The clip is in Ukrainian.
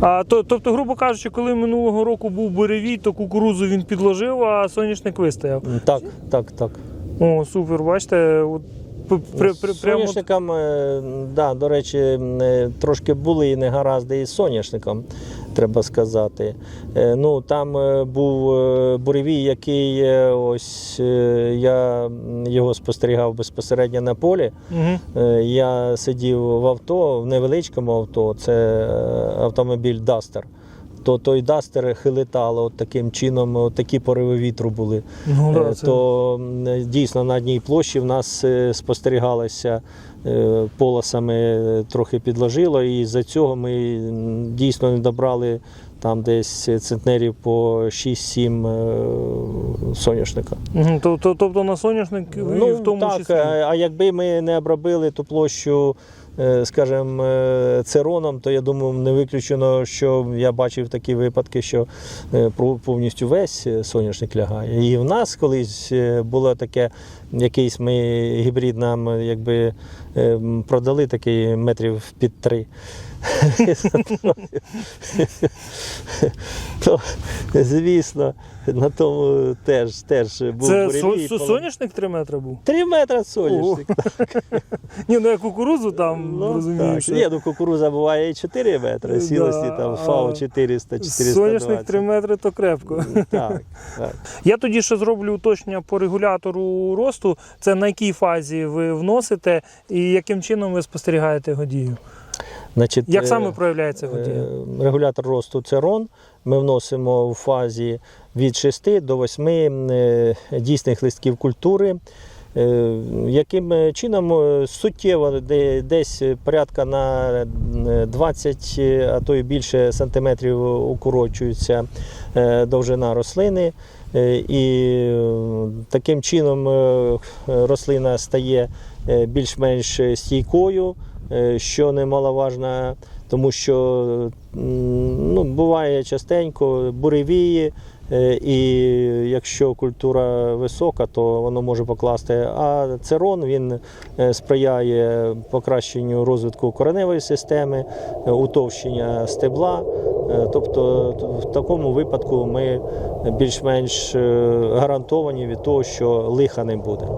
А то, тобто, грубо кажучи, коли минулого року був буревій, то кукурузу він підложив, а соняшник вистояв. Так, так, так. О, супер, бачите, от при, при, прямо е, да, до речі, е, трошки були і негаразди із соняшником, треба сказати. Е, Ну, там е, був е, буревій, який е, ось е, я його спостерігав безпосередньо на полі. Угу. Е, Я сидів в авто, в невеличкому авто, це е, автомобіль Дастер. То той Дастер хилитало от таким чином, от такі пориви вітру були. Ну, да, Е, це... То дійсно на одній площі в нас е, спостерігалося е, полосами трохи підложило, і з-за цього ми дійсно не добрали там десь центнерів по 6-7 е, соняшника. Тобто на соняшник і в тому так, числі. а якби ми не обробили ту площу, скажімо, е, цероном, то я думаю, не виключено, що я бачив такі випадки, що е, повністю весь е, соняшник лягає. І в нас колись е, було таке, якийсь ми гібрид нам е, якби е, продали такий метрів під три. То, звісно, на тому теж, теж був Це со- соняшник 3 метри був. Три метри соняшник. Ні, ну я кукурузу там Ну, розумію. так. що Ні, ну кукуруза буває і 4 метри, сілості Да, там ФАО 400, 420. Соняшник 3 метри то крепко. Так, так. Я тоді ще зроблю уточнення по регулятору росту. Це на якій фазі ви вносите і яким чином ви спостерігаєте його дію? Значить, Як е, саме проявляється його е, дія? Регулятор росту це рон. Ми вносимо в фазі від 6 до 8 е, дійсних листків культури. Е, Яким чином е, суттєво десь порядка на е, 20, е, а то і більше сантиметрів укорочується е, довжина рослини, Е, і е, таким чином е, рослина стає е, більш-менш стійкою, е, що немаловажно, тому що ну, буває частенько буревії, е, і якщо культура висока, то воно може покласти. А церон він е, сприяє покращенню розвитку кореневої системи, е, утовщення стебла. Е, Тобто в такому випадку ми більш-менш е, гарантовані від того, що лиха не буде.